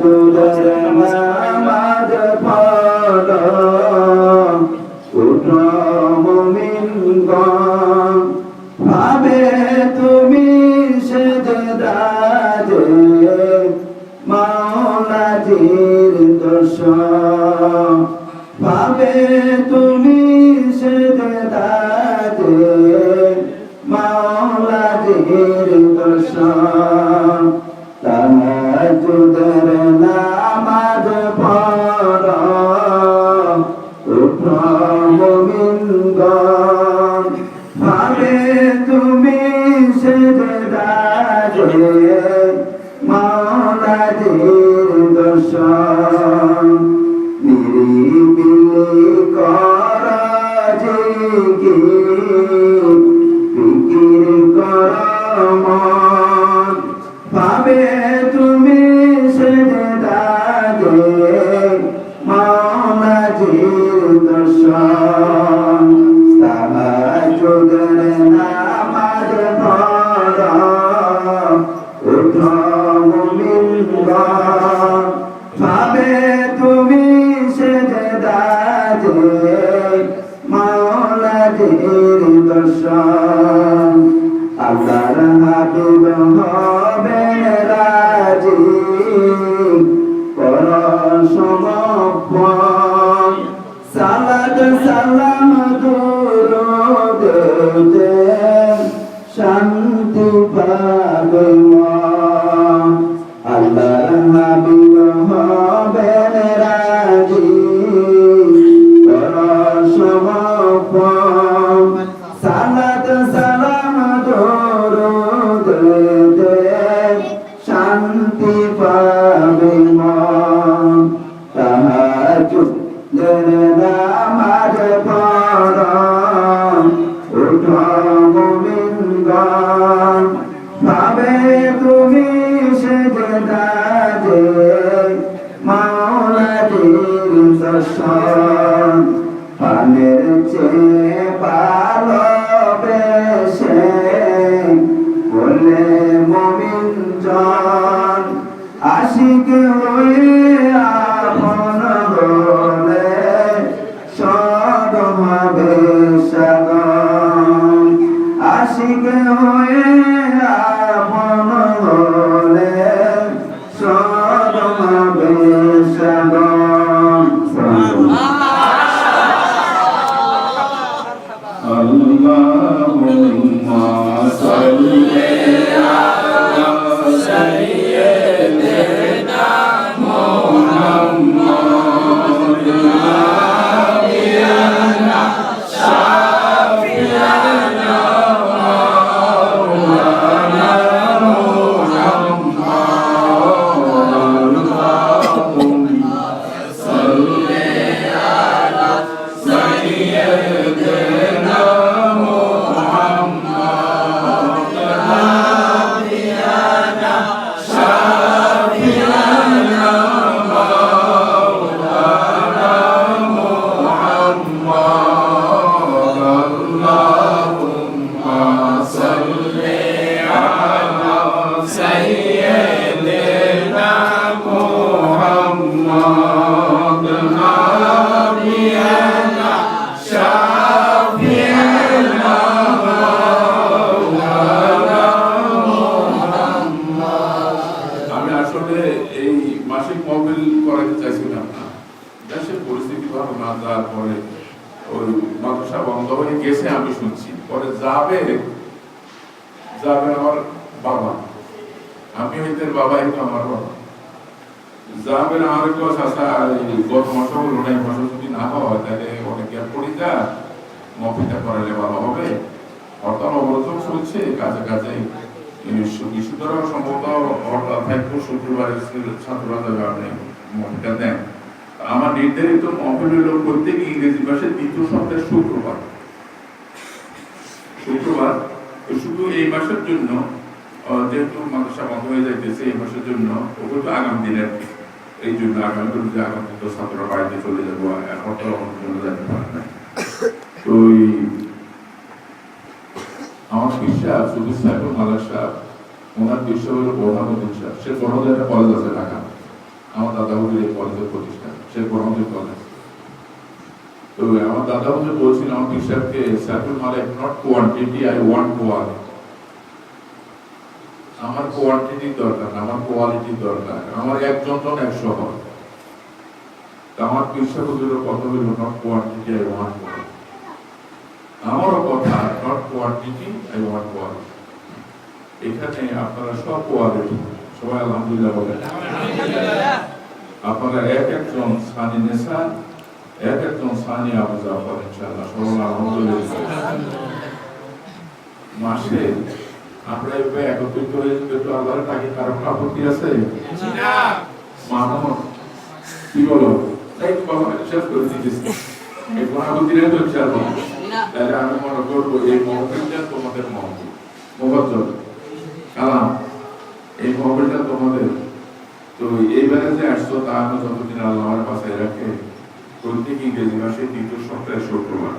তাহাজুদের নামাজ পড়। উঠন মোমিনগণ। ভাবে তুমি সেজদাজে মাওলাজির দর্শন ভাবে তুমি সেজদাজে মাওলাজির দর্শন তাহাজুদের নামাজ পড়। উঠমিনগণ ভাবে তুমি সেজদাজে মাওলাজির দর্শন দর্শন। আল্লাহর হাবিব হবেন Amém. ভালোবেসে বলে মমিন জন আশিক হয়ে আপন বলে সদ হবে সাগন আশিক হয়ে আপন বলে সদ হবে সাগন মহবিল করাতে চাইছিলাম না। দেশের পরিস্থিতি ভালো না যাওয়ার পরে ওই মাদ্রাসা বন্ধ হয়ে গেছে আমি শুনছি। পরে যাবে যাবে আমার বাবা। আমি হইতে বাবা হইতো আমার বাবা। যাবে আমার একটু চাষা গত মাসে এই মাসে যদি না হয়, তাহলে অনেক গ্যাপ পড়ি যা করালে ভালো হবে। হচ্ছে কাছাকাছি সুতরাং সম্ভবত থাকব শুক্রবারে ছাত্ররা দেন। আমার নির্ধারিত হলো প্রত্যেক ইংরেজি মাসের দ্বিতীয় সপ্তাহে শুক্রবার। শুক্রবার শুধু এই মাসের জন্য যেহেতু মাদ্রাসা বন্ধ হয়ে যাইতেছে এই মাসের জন্য, ওগুলো আগামী দিনের এই জন্য আগামী যে আগামী তো ছাত্ররা বাড়িতে চলে যাব এখন তো চলে যেতে পারে না। তো আমার বিশ্বাস শুধু সাহেব, ওনার হলো প্রধানমন্ত্রী সাহেব। সে বড়দের একটা কলেজ আছে ঢাকা। আমার দাদা এই কলেজের প্রতিষ্ঠান। সে প্রধানমন্ত্রী কলেজ তো আমার দাদা হুজুর বলছিল আমার বিশ্বাসকে Saiful মালাক not quantity I want quality আমার কোয়ান্টিটি দরকার, আমার কোয়ালিটি দরকার। আমার একজন জন একশো হয় তা আমার বিশ্বাস হুজুরের কথা হলো not quantity I want quality আমারও কথা not quantity I want quality এখানে আপনারা সব কোয়ালিটি সবাই আলহামদুলিল্লাহ বলেন। আপনারা এক একজন সানি নেশা এক একজন সানি আবু জাফর, ইনশাআল্লাহ। সবাই আলহামদুলিল্লাহ। মাসে আমরা এভাবে একত্রিত হয়ে একটু আল্লাহর কারও আপত্তি আছে? মানুষ কি বলো? এই কথা শেষ করে দিতেছি। এই তো তাহলে আমি মনে করব এই তোমাদের মোবাজ্জল কালাম এই মহফিলটা তোমাদের তো এইবারে যে আসছো তা আমি যতদিন আল্লাহর পাশে রাখে। প্রত্যেক ইংরেজি মাসে দ্বিতীয় সপ্তাহে শুক্রবার